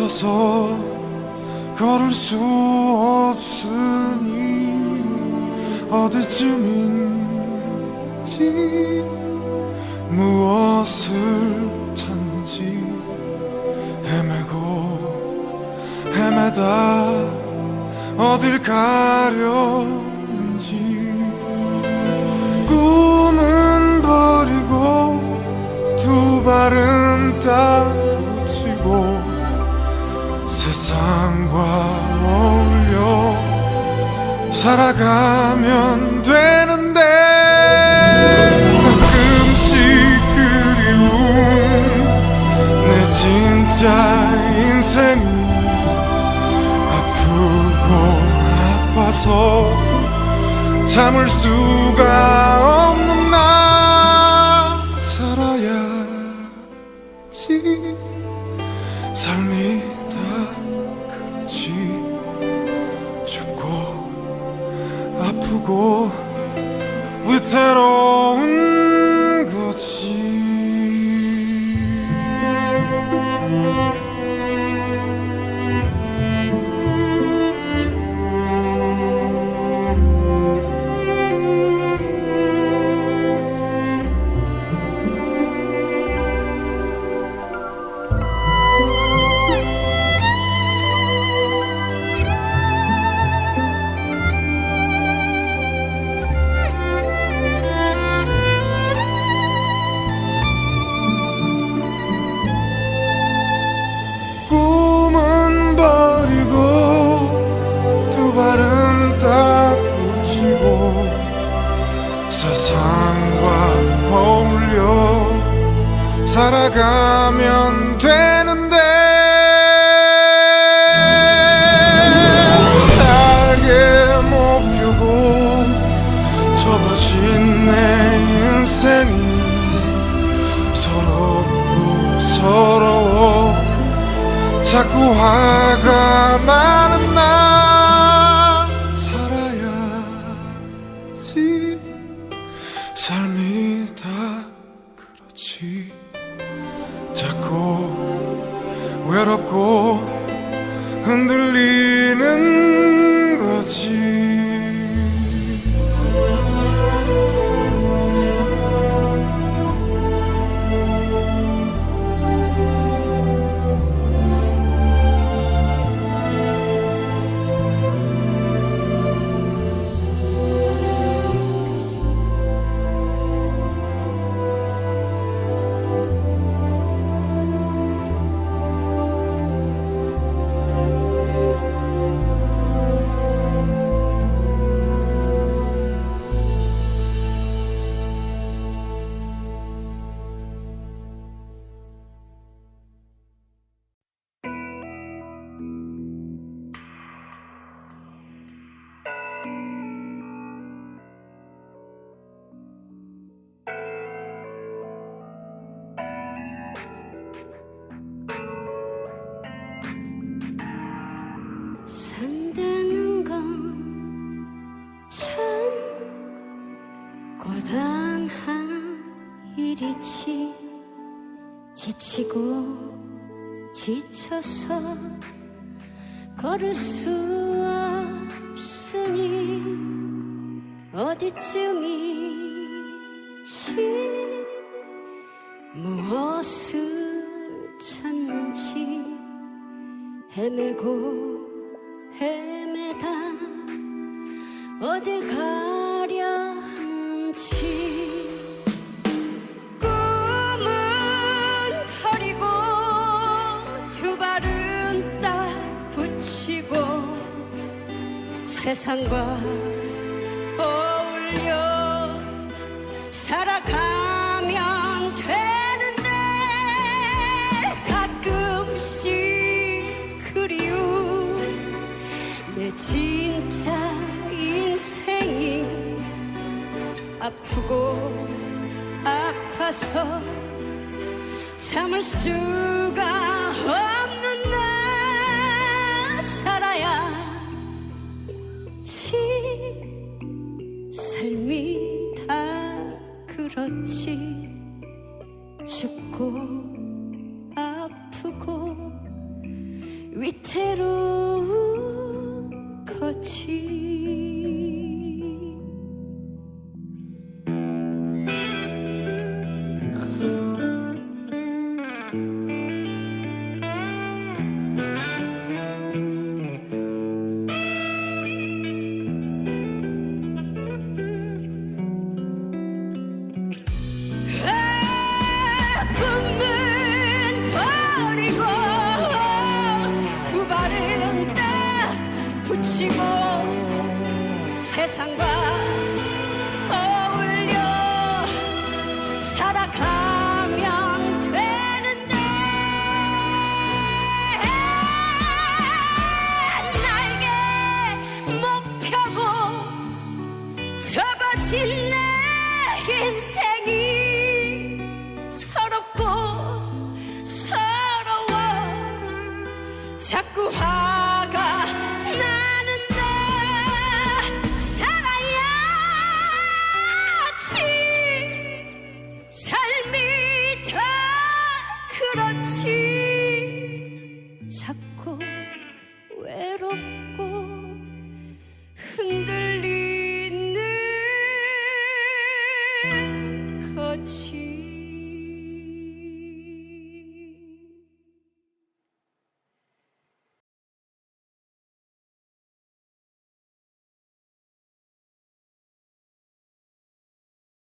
아파서 걸을 수 없으니 어디쯤인지 무엇을 찾는지 헤매고 헤매다 어딜 가려 세상과 어울려 살아가면 되는데 가끔씩 그리운 내 진짜 인생이 아프고 아파서 참을 수가 없 살아가면 되는데. 날개 못 펴고 접어진 내 인생이 서럽고 서러워 자꾸 화가 많은 외롭고 흔들리는 거지 일이지 지치고 지쳐서 걸을 수 없으니 어디쯤인지? 무엇을 찾는지 헤매고 헤매다 어딜 가 세상과 어울려 살아가면 되는데 가끔씩 그리운 내 진짜 인생이 아프고 아파서 참을 수가 없 그렇지 죽고 아프고 외로운 거치 딱 붙이고 세상과